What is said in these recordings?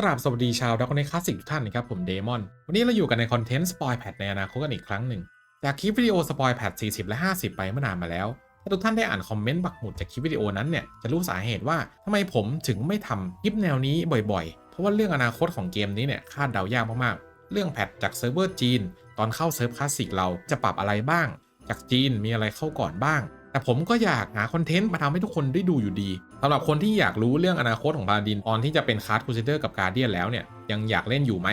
กราบสวัสดีชาวดักคอนคลาสสิกทุกท่านนะครับผมเดมอน วันนี้เราอยู่กันในคอนเทนต์สปอยแพทในอนาคตกันอีกครั้งหนึ่ง จากคลิปวิดีโอสปอยแพท40 และ 50 ไปเมื่อนานมาแล้ว ถ้าทุกท่านได้อ่านคอมเมนต์บักหมุดจากคลิปวิดีโอนั้นเนี่ย จะรู้สาเหตุว่าทำไมผมถึงไม่ทำคลิปแนวนี้บ่อยๆ เพราะว่าเรื่องอนาคตของเกมนี้เนี่ยคาดเดายากมากๆ เรื่องแพทจากเซิร์ฟเวอร์จีน ตอนเข้าเซิร์ฟคลาสสิกเราจะปรับอะไรบ้าง จากจีนมีอะไรเข้าก่อนบ้าง แต่ผมก็อยากหาคอนเทนต์มาทำให้ทุกคนได้ดูอยู่ดีสำหรับคนที่อยากรู้เรื่องอนาคตของพาดินตอนที่จะเป็นคาร์ดคูเซเดอร์กับการเดียนแล้วเนี่ยยังอยากเล่นอยู่ไหม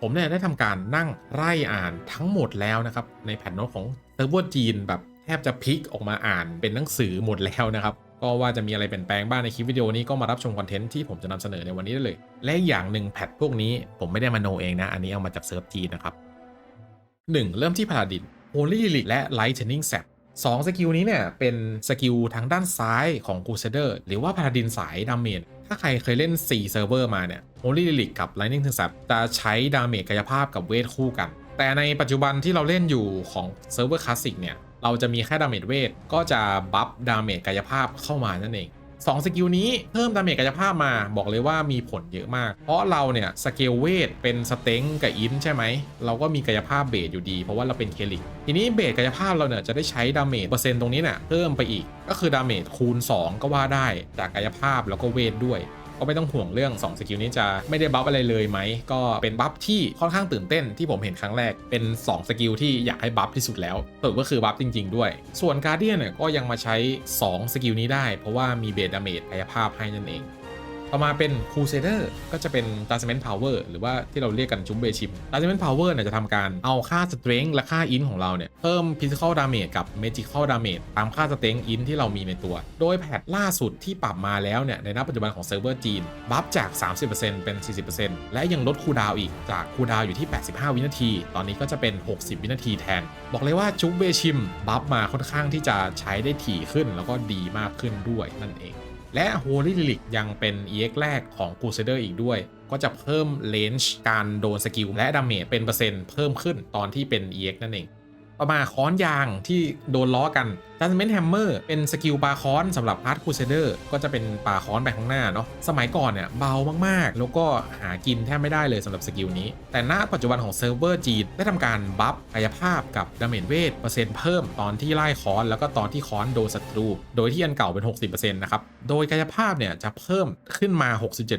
ผมเนี่ยได้ทำการนั่งไล่อ่านทั้งหมดแล้วนะครับ ในแผ่นโน้ตของเซิร์ฟเวอร์จีนแบบแทบจะพลิกออกมาอ่านเป็นหนังสือหมดแล้วนะครับ ก็ว่าจะมีอะไรเปลี่ยนแปลงบ้างในคลิปวิดีโอนี้ก็มารับชมคอนเทนต์ที่ผมจะนำเสนอในวันนี้ได้เลย และอย่างหนึ่งแพทพวกนี้ผมไม่ได้มาโนเองนะ อันนี้เอามาจากเซิร์ฟจีนนะครับ 1. เริ่มที่พาราดิน Holy Relic และ Lightning Sap สองสกิลนี้เนี่ยเป็นสกิลทางด้านซ้ายของกูเซเดอร์หรือว่าพาราดินสายดาเมจถ้าใครเคยเล่น 4 เซิร์ฟเวอร์มาเนี่ยโอลิริคกับไลนิ่งถึงสับจะใช้ดาเมจกายภาพกับเวทคู่กัน แต่ในปัจจุบันที่เราเล่นอยู่ของเซิร์ฟเวอร์คลาสสิกเนี่ย เราจะมีแค่ดาเมจเวทก็จะบัฟดาเมจกายภาพเข้ามานั่นเอง สองสกิลนี้เพิ่มดาเมจกายภาพมาบอกเลยว่ามีผลเยอะมาก เพราะเราเนี่ยสเกลเวทเป็นสเต็งกับอินใช่ไหม เราก็มีกายภาพเบสอยู่ดี เพราะว่าเราเป็นเคลิก ทีนี้เบสกายภาพเราเนี่ยจะได้ใช้ดาเมจเปอร์เซ็นต์ตรงนี้เนี่ยเพิ่มไปอีก ก็คือดาเมจคูณ 2 ก็ว่าได้จากกายภาพแล้วก็เวทด้วย ก็ไม่ต้องห่วงเรื่อง 2 สกิลนี้จะไม่ได้บัฟอะไรเลยไหม ก็เป็นบัฟที่ค่อนข้างตื่นเต้นที่ผมเห็นครั้งแรกเป็น 2 สกิลที่อยากให้บัฟที่สุดแล้วสรุปก็คือบัฟจริง ๆ ด้วย ส่วนการเดียนเนี่ยก็ยังมาใช้ 2 สกิลนี้ได้ เพราะว่ามีเบสดาเมจกายภาพให้นั่นเอง ต่อมาเป็น Crusader ก็จะเป็น d a s m e n t Power หรือว่าที่เราเรียกกันจุ๊บเบชิม d a s m e n t Power เนี่ยจะทำการเอาค่า Strength และค่า Int ของเราเนี่ย เพิ่ม Physical Damage กับ Magical Damage ตามค่า Strength Int ที่เรามีในตัว โดยแพทล่าสุดที่ปรับมาแล้วเนี่ย ในณปัจจุบันของเซิร์ฟเวอร์จีน บัฟจาก 30%เป็น 40%และยังลดคูดาวอีกจากคูดาวอยู่ที่ 85 วินาที ตอนนี้ก็จะเป็น 60 วินาทีแทน บอกเลยว่าจุ๊บเบชิมบัฟมาค่อนข้างที่จะใช้ได้ถี่ขึ้น แล้วก็ดีมากขึ้นด้วยนั่นเอง และ Holy Relic ยังเป็น EX แรกของ Crusader อีกด้วย ก็จะเพิ่มเลนจ์การโดนสกิลและดาเมจเป็นเปอร์เซ็นต์เพิ่มขึ้นตอนที่เป็น EX นั่นเอง ต่อมาค้อนยางที่โดนล้อกัน Judgment Hammer เป็นสกิลปาคอนสำหรับพาร์ท Crusader ก็จะเป็นปาคอนไปข้างหน้าเนาะสมัยก่อนเนี่ยเบามากๆ แล้วก็หากินแทบไม่ได้เลยสำหรับสกิลนี้ แต่ณปัจจุบันของเซิร์ฟเวอร์จีนได้ทำการบัฟกายภาพกับดาเมจเวทเปอร์เซ็นต์เพิ่มตอนที่ไล่คอน แล้วก็ตอนที่คอนโดนศัตรู โดยที่อันเก่าเป็น 60%นะครับโดยกายภาพเนี่ยจะเพิ่มขึ้นมา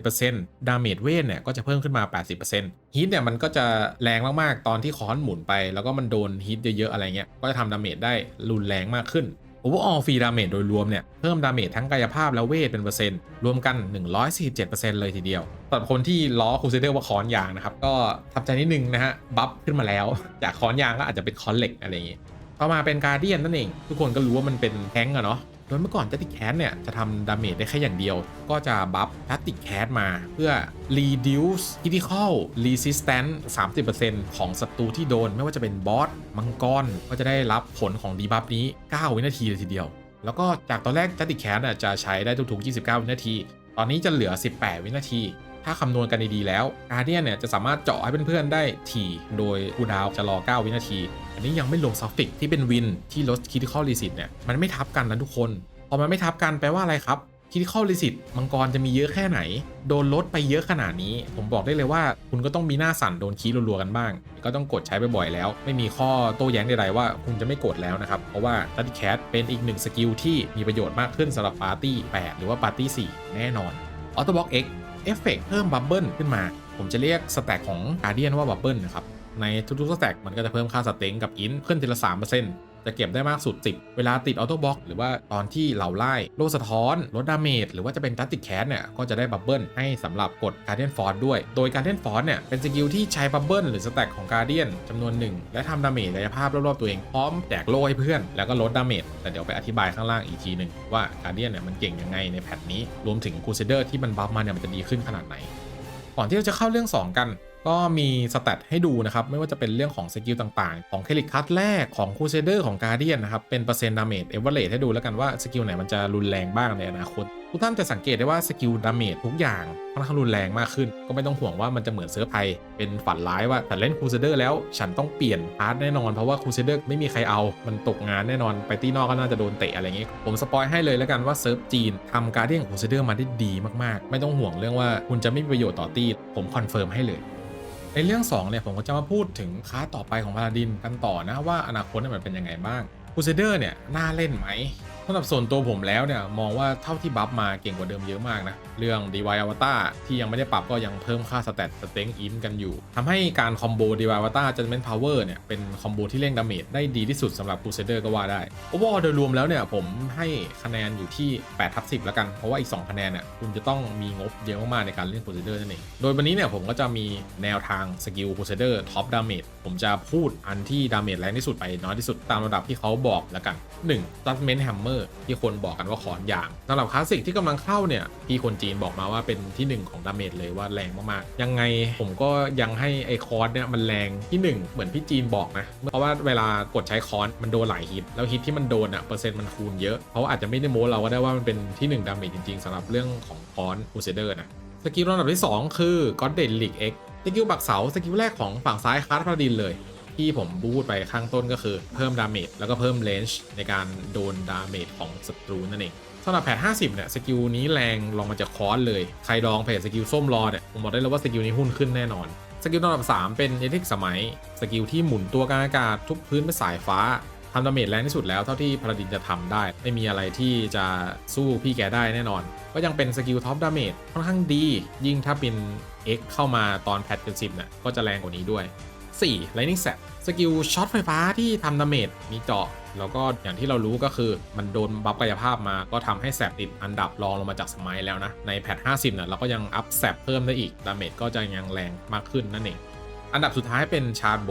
67%ดาเมจเวทเนี่ยก็จะเพิ่มขึ้นมา 80%ฮีทเนี่ยมันก็จะแรงมากๆตอนที่คอนหมุนไป แล้วก็มันโดนฮีทเยอะๆอะไรเงี้ยก็จะทำดาเมจได้รุนแรงมากขึ้น โอเวอร์ออลฟรีดาเมจโดยรวมเนี่ย เพิ่มดาเมจทั้งกายภาพและเวทเป็นเปอร์เซ็นต์ รวมกัน 147%เลยทีเดียวสำหรับคนที่ล้อคูเซเดอร์ว่าคอนยางนะครับ ก็ทำใจนิดนึงนะฮะ บัฟขึ้นมาแล้ว จากคอนยางก็อาจจะเป็นคอนเหล็กอะไรอย่างงี้ ต่อมาเป็นการเดียนนั่นเอง ทุกคนก็รู้ว่ามันเป็นแท้งอะเนาะ โดยเมื่อก่อนจัตติแคสเนี่ยจะทำดาเมจได้แค่อย่างเดียว ก็จะบัฟพลาสติกแคสมาเพื่อ reduce critical resistance 30%ของศัตรูที่โดนไม่ว่าจะเป็นบอสมังกรก็จะได้รับผลของดีบัฟนี้ 9 วินาทีเลยทีเดียว แล้วก็จากตอนแรกจัตติแคสจะใช้ได้ทุกๆ 29 วินาที ตอนนี้จะเหลือ 18 วินาที ถ้าคำนวณกันดีๆแล้วการเดียนเนี่ยจะสามารถเจาะให้เพื่อนๆได้ถี่ โดยคูดาวจะรอ 9 วินาที อันนี้ยังไม่รวมซัฟฟิกที่เป็นวินที่ลดคิทิคอลรีสิตเนี่ยมันไม่ทับกันนะทุกคน พอมันไม่ทับกันแปลว่าอะไรครับคิทิคอลรีสิตมังกรจะมีเยอะแค่ไหน โดนลดไปเยอะขนาดนี้ ผมบอกได้เลยว่า คุณก็ต้องมีหน้าสั่นโดนคีรัวๆกันบ้าง ก็ต้องกดใช้บ่อยๆแล้ว ไม่มีข้อโต้แย้งใดๆว่าคุณจะไม่กดแล้วนะครับ เพราะว่าตัดแคสเป็นอีกหนึ่งสกิลที่มีประโยชน์มากขึ้นสำหรับปาร์ตี้8หรือว่าปาร์ตี้4แน่นอนออโตบ็อก X เอฟเฟกเพิ่มบับเบิลขึ้นมา ผมจะเรียกสแต็กของการเดียนว่าบับเบิลนะครับ ในทุกๆสแต็กมันก็จะเพิ่มค่าสเต็งกับอินขึ้นทีละ3% จะเก็บได้มากสุด 10 เวลาติดออโต้บ็อกหรือว่าตอนที่เราไล่โลสะท้อนลดดาเมจหรือว่าจะเป็นตัตติแคสเนี่ยก็จะได้บับเบิลให้สำหรับกดการเดียนฟอร์ด้วย โดยการเดียนฟอร์เนี่ยเป็นสกิลที่ใช้บับเบิลหรือสแต็กของการเดียนจำนวนหนึ่งและทำดาเมจกายภาพรอบๆตัวเองพร้อมแจกโล่ให้เพื่อนแล้วก็ลดดาเมจแต่เดี๋ยวไปอธิบายข้างล่างอีกทีหนึ่งว่าการเดียนเนี่ยมันเก่งยังไงในแพทนี้ รวมถึงคูเซเดอร์ที่มันบัฟมาเนี่ยมันจะดีขึ้นขนาดไหนก่อนที่เราจะเข้าเรื่อง 2 กัน ก็มีสแตทให้ดูนะครับ ไม่ว่าจะเป็นเรื่องของสกิลต่างๆ ของเคลิกคัตแรกของคูเซเดอร์ของการเดียนนะครับ เป็นเปอร์เซ็นต์ดาเมจเอเวอเรให้ดูแล้วกันว่าสกิลไหนมันจะรุนแรงบ้างในอนาคต ทุกท่านจะสังเกตได้ว่าสกิลดาเมจทุกอย่างค่อนข้างรุนแรงมากขึ้น ก็ไม่ต้องห่วงว่ามันจะเหมือนเซิร์ฟไทย เป็นฝันร้ายว่าแต่เล่นคูเซเดอร์แล้วฉันต้องเปลี่ยนพาร์ทแน่นอนเพราะว่าคูเซเดอร์ไม่มีใครเอา มันตกงานแน่นอนไปตีนอกก็น่าจะโดนเตะอะไรอย่างงี้ ผมสปอยให้เลยแล้วกันว่าเซิร์ฟจีนทำการเดียนของคูเซเดอร์มาได้ดีมากๆ ไม่ต้องห่วงเรื่องว่าคุณจะไม่มีประโยชน์ต่อตีผมคอนเฟิร์มให้เลย ในเรื่อง 2 เนี่ยผมก็จะมาพูดถึงค้าต่อไปของพาราดินกันต่อนะว่าอนาคตเนี่ยมันเป็นยังไงบ้างคูเซเดอร์เนี่ยน่าเล่นไหม สำหรับส่วนตัวผมแล้วเนี่ยมองว่าเท่าที่บัฟมาเก่งกว่าเดิมเยอะมากนะ เรื่อง DY Avatar ที่ยังไม่ได้ปรับก็ยังเพิ่มค่าสเตตสเต็งอินกันอยู่ทำให้การคอมโบ DY Avatar Judgment Power เนี่ยเป็นคอมโบที่เร่งดาเมจได้ดีที่สุดสำหรับ Crusader ก็ว่าได้โอเวอร์โดยรวมแล้วเนี่ยผมให้คะแนนอยู่ที่8ทับ10แล้วกัน เพราะว่าอีก 2 คะแนนเนี่ยคุณจะต้องมีงบเยอะมากๆในการเล่น Crusader นั่นเองโดยวันนี้เนี่ยผมก็จะมีแนวทางสกิล Crusader Top Damage ผมจะพูดอันที่ดาเมจแรงที่สุดไปน้อยที่สุดตามระดับที่เขาบอกแล้วกัน 1 Judgment Hammer ที่คนบอกกันว่าขอนอย่างสำหรับคลาสสิกที่กำลังเข้าเนี่ยพี่คนจีนบอกมาว่าเป็นที่ 1 ของดาเมจเลยว่าแรงมากๆ ยังไงผมก็ยังให้ไอคอร์สเนี่ยมันแรงที่ 1 เหมือนพี่จีนบอกนะเพราะว่าเวลากดใช้คอร์สมันโดนหลายฮิตแล้วฮิตที่มันโดนอะเปอร์เซ็นต์มันคูณเยอะเขาอาจจะไม่ได้โม้เราก็ได้ว่ามันเป็นที่ 1ดาเมจจริงๆสำหรับเรื่องของคอร์สอูเซเดอร์นะสกิลระดับที่ 2 คือ God d e l i g X สกิลบักเสาสกิลแรกของฝั่งซ้ายคาร์ดพราดินเลย ที่ผมพูดไปข้างต้นก็คือเพิ่มดาเมจแล้วก็เพิ่มเลนจ์ในการโดนดาเมจของศัตรูนั่นเองสำหรับแพท50 เนี่ย สกิลนี้แรงลองมาจากคอร์สเลย ใครดองเพจสกิลส้มรอเนี่ย ผมบอกได้เลยว่าสกิลนี้หุ้นขึ้นแน่นอน สกิลระดับ 3 เป็นเอทิกสมัย สกิลที่หมุนตัวกลางอากาศทุกพื้นเป็นสายฟ้าทำดาเมจแรงที่สุดแล้วเท่าที่พาราดินจะทำได้ ไม่มีอะไรที่จะสู้พี่แกได้แน่นอน ก็ยังเป็นสกิลท็อปดาเมจค่อนข้างดี ยิ่งถ้าเป็น X เข้ามาตอนแพทเป็น10เนี่ยก็จะแรงกว่านี้ด้วย 4 Lightning Sap สกิลช็อตไฟฟ้าที่ทำดาเมจมีเจาะแล้วก็อย่างที่เรารู้ก็คือมันโดนบัฟกายภาพมาก็ทำให้แสบติดอันดับรองลงมาจากสมัยแล้วนะ ในแพท 50เนี่ยเราก็ยังอัพแสบเพิ่มได้อีก ดาเมจก็จะยังแรงมากขึ้นนั่นเอง อันดับสุดท้ายเป็นชาร์โบ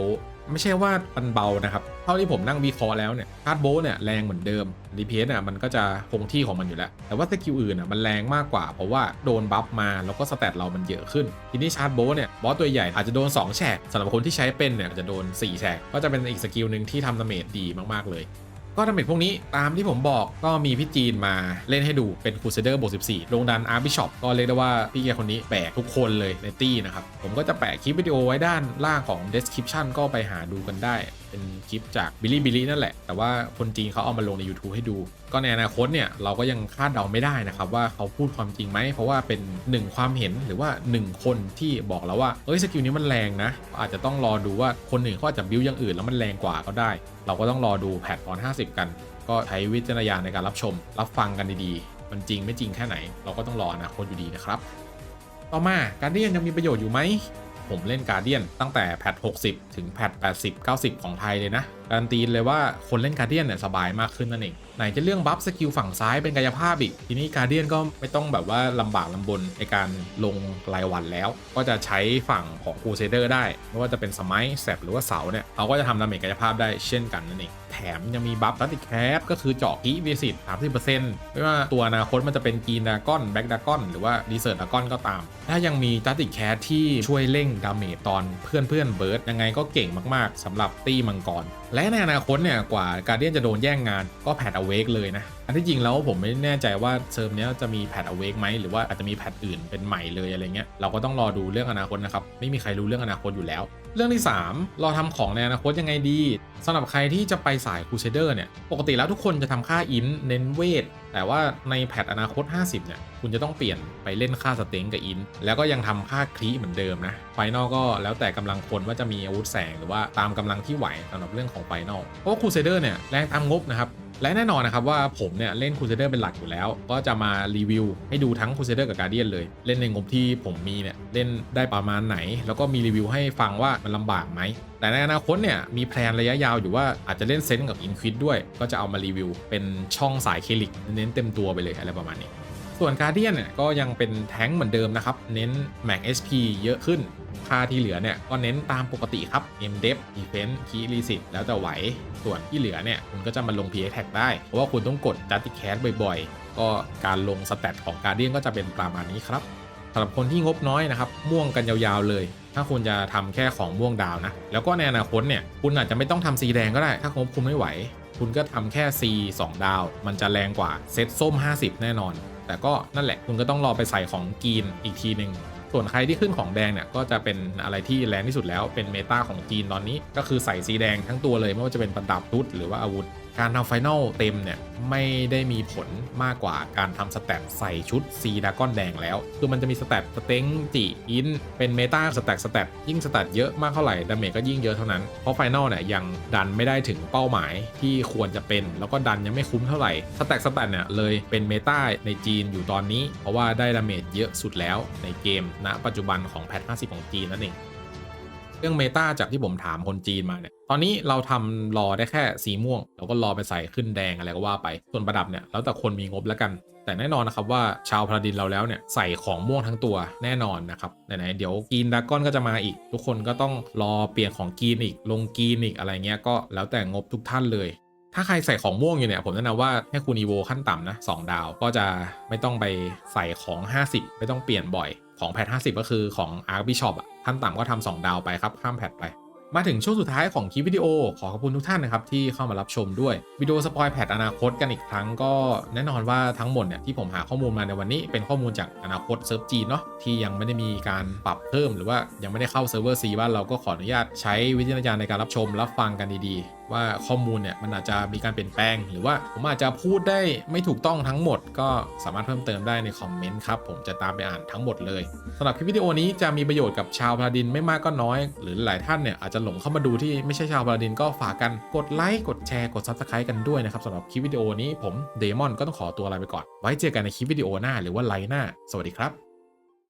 ไม่ใช่ว่ามันเบานะครับ เท่าที่ผมนั่งวิเคราะห์แล้วเนี่ยชาร์ดโบเนี่ยแรงเหมือนเดิมรีเพสอะมันก็จะคงที่ของมันอยู่แล้ว แต่ว่าสกิลอื่นอะมันแรงมากกว่า เพราะว่าโดนบัฟมาแล้วก็สแตตเรามันเยอะขึ้น ทีนี้ชาร์ดโบเนี่ยบอสตัวใหญ่อาจจะโดน 2 แฉกสำหรับคนที่ใช้เป็นเนี่ยจจะโดน 4 แฉกก็จะเป็นอีกสกิลหนึ่งที่ทำดาเมจดีมากๆเลย ก็ดาเมจพวกนี้ตามที่ผมบอกก็มีพี่จีนมาเล่นให้ดูเป็นคูเซเดอร์บวก14 ลงดันอาร์บิชอปก็เรียกได้ว่าพี่แกคนนี้แบกทุกคนเลยในตี้นะครับ ผมก็จะแปะคลิปวิดีโอไว้ด้านล่างของ description ก็ไปหาดูกันได้ เป็นคลิปจากบิลลี่บิลลี่นั่นแหละ แต่ว่าคนจีนเขาเอามาลงใน YouTube ให้ดู ก็ในอนาคตเนี่ยเราก็ยังคาดเดาไม่ได้นะครับว่าเขาพูดความจริงไหม เพราะว่าเป็นหนึ่งความเห็นหรือว่าหนึ่งคนที่บอกแล้วว่าเอ้ยสกิลนี้มันแรงนะ อาจจะต้องรอดูว่าคนอื่นเขาอาจจะบิวอย่างอื่นแล้วมันแรงกว่าก็ได้ เราก็ต้องรอดูแพทตอน50 กัน ก็ใช้วิจารณญาณในการรับชม รับฟังกันดีๆ มันจริงไม่จริงแค่ไหน เราก็ต้องรออนาคตอยู่ดีนะครับ ต่อมาการเดียนยังมีประโยชน์อยู่ไหม ผมเล่นการเดียนตั้งแต่แพท60 ถึงแพท80 90 ของไทยเลยนะการันตีเลยว่าคนเล่นการเดียนเนี่ยสบายมากขึ้นนั่นเองไหนจะเรื่องบัฟสกิลฝั่งซ้ายเป็นกายภาพอีก ทีนี้การเดียนก็ไม่ต้องแบบว่าลำบากลำบนในการลงรายวันแล้ว ก็จะใช้ฝั่งของครูเซเดอร์ได้ไม่ว่าจะเป็นสมัยแสบหรือว่าเสาเนี่ยเขาก็จะทำดาเมจกายภาพได้เช่นกันนั่นเอง แถมยังมีบัฟตัติแคปก็คือเจาะกีวิสิต30%ไม่ว่าตัวอนาคตมันจะเป็นกีนดากอนแบ็กดากอนหรือว่าดีเซอร์ดากอนก็ตาม ถ้ายังมีตัติแคปที่ช่วยเร่งดาเมจตอนเพื่อนเพื่อนเบิร์ดยังไงก็เก่งมากๆสำหรับตี้มังกร และในอนาคตเนี่ยกว่าการเดียนจะโดนแย่งงานก็แพดอเวกเลยนะ อันที่จริงแล้วผมไม่แน่ใจว่าเซิร์ฟเนี้ยจะมีแพดอเวกไหมหรือว่าอาจจะมีแพดอื่นเป็นใหม่เลยอะไรเงี้ยเราก็ต้องรอดูเรื่องอนาคตนะครับไม่มีใครรู้เรื่องอนาคตอยู่แล้ว เรื่องที่ 3 เราทำของในอนาคตยังไงดีสำหรับใครที่จะไปสายคูเซเดอร์เนี่ยปกติแล้วทุกคนจะทำค่าอินเน้นเวท แต่ว่าในแพทอนาคต 50 เนี่ย คุณจะต้องเปลี่ยนไปเล่นค่าสเต็งกับอิน แล้วก็ยังทำค่าคลีเหมือนเดิมนะ ไฟนอลก็แล้วแต่กำลังคนว่าจะมีอาวุธแสงหรือว่าตามกำลังที่ไหวสำหรับเรื่องของไฟนอลเพราะคูเซเดอร์เนี่ยแรงตามงบนะครับ และแน่นอนนะครับว่าผมเนี่ยเล่นคูเซเดอร์เป็นหลักอยู่แล้ว ก็จะมารีวิวให้ดูทั้งคูเซเดอร์กับการเดียนเลย เล่นในงบที่ผมมีเนี่ยเล่นได้ประมาณไหน แล้วก็มีรีวิวให้ฟังว่ามันลำบากไหมแต่ในอนาคตเนี่ยมีแพลนระยะยาวอยู่ว่าอาจจะเล่นเซนต์กับอินควิดด้วย ก็จะเอามารีวิวเป็นช่องสายเคลิกเน้นเต็มตัวไปเลยอะไรประมาณนี้ ส่วนการเดียนเนี่ยก็ยังเป็นแท้งเหมือนเดิมนะครับ เน้นแม็ก SP เยอะขึ้น ค่าที่เหลือเนี่ยก็เน้นตามปกติครับ M d e p Defense Key r e s i t แล้วแต่ไหว ส่วนที่เหลือเนี่ยคุณก็จะมาลง PX Tag ได้ เพราะว่าคุณต้องกด j u s t i c a s บ่อยๆ ก็การลงสแตทของการเดียนก็จะเป็นประมาณนี้ครับสำหรับคนที่งบน้อยนะครับม่วงกันยาวๆเลย ถ้าคุณจะทำแค่ของม่วงดาวนะ แล้วก็ในอนาคตเนี่ยคุณอาจจะไม่ต้องทำสีแดงก็ได้ ถ้างบคุณไม่ไหว คุณก็ทำแค่ C 2 ดาว มันจะแรงกว่าเซตส้ม 50 แน่นอน แต่ก็นั่นแหละคุณก็ต้องรอไปใส่ของกรีนอีกทีหนึ่งส่วนใครที่ขึ้นของแดงเนี่ยก็จะเป็นอะไรที่แรงที่สุดแล้วเป็นเมตาของจีนตอนนี้ ก็คือใส่สีแดงทั้งตัวเลยไม่ว่าจะเป็นประดับทุดหรือว่าอาวุธ การทำไฟแนลเต็มเนี่ยไม่ได้มีผลมากกว่าการทำสแตทใส่ชุดซีดาก้อนแดงแล้ว คือมันจะมีสแตทสเต็งจีอิน เป็นเมตาสแตทสแตทยิ่งสแตทเยอะมากเท่าไหร่ดาเมจก็ยิ่งเยอะเท่านั้น เพราะไฟแนลเนี่ยยังดันไม่ได้ถึงเป้าหมายที่ควรจะเป็น แล้วก็ดันยังไม่คุ้มเท่าไหร่สแตทสแตทเนี่ยเลยเป็นเมตาในจีนอยู่ตอนนี้ เพราะว่าได้ดาเมจเยอะสุดแล้วในเกมณปัจจุบันของแพท50 ของจีนนั่นเอง รื่องเมตาจากที่ผมถามคนจีนมาเนี่ย ตอนนี้เราทำรอได้แค่สีม่วง เราก็รอไปใส่ขึ้นแดงอะไรก็ว่าไป ส่วนประดับเนี่ยแล้วแต่คนมีงบแล้วกัน แต่แน่นอนนะครับว่าชาวพลาดินเราแล้วเนี่ยใส่ของม่วงทั้งตัวแน่นอนนะครับไหนๆเดี๋ยวกีนดากอนก็จะมาอีก ทุกคนก็ต้องรอเปลี่ยนของกีนอีก ลงกีนอีกอะไรเงี้ยก็แล้วแต่งบทุกท่านเลยถ้าใครใส่ของม่วงอยู่เนี่ย ผมแนะนำว่าให้คุณอีโวขั้นต่ำนะ 2 ดาวก็จะไม่ต้องไปใส่ของ 50 ไม่ต้องเปลี่ยนบ่อย ของแพท50ก็คือของ Arc Bishop อะขั้นต่ำก็ทำ2ดาวไปครับข้ามแพทไปมาถึงช่วงสุดท้ายของคลิปวิดีโอ ขอขอบคุณทุกท่านนะครับที่เข้ามารับชมด้วยวิดีโอสปอยแพทอนาคตกันอีกครั้งก็แน่นอนว่าทั้งหมดเนี่ยที่ผมหาข้อมูลมาในวันนี้ เป็นข้อมูลจากอนาคตเซิร์ฟจีนเนาะที่ยังไม่ได้มีการปรับเพิ่มหรือว่ายังไม่ได้เข้าเซิร์ฟเวอร์ซีบ้านเราก็ขออนุญาตใช้วิจารณญาณในการรับชมรับฟังกันดีๆ ว่าข้อมูลเนี่ยมันอาจจะมีการเปลี่ยนแปลง หรือว่าผมอาจจะพูดได้ไม่ถูกต้องทั้งหมด ก็สามารถเพิ่มเติมได้ในคอมเมนต์ครับผมจะตามไปอ่านทั้งหมดเลยสำหรับคลิปวิดีโอนี้จะมีประโยชน์กับชาวพลาดินไม่มากก็น้อย หรือหลายท่านเนี่ยอาจจะหลงเข้ามาดูที่ไม่ใช่ชาวพลาดินก็ฝากกันกดไลค์กดแชร์กด Subscribe กันด้วยนะครับสำหรับคลิปวิดีโอนี้ผมเดมอนก็ต้องขอตัวลาไปก่อน ไว้เจอกันในคลิปวิดีโอหน้าหรือว่าไลน์หน้า สวัสดีครับ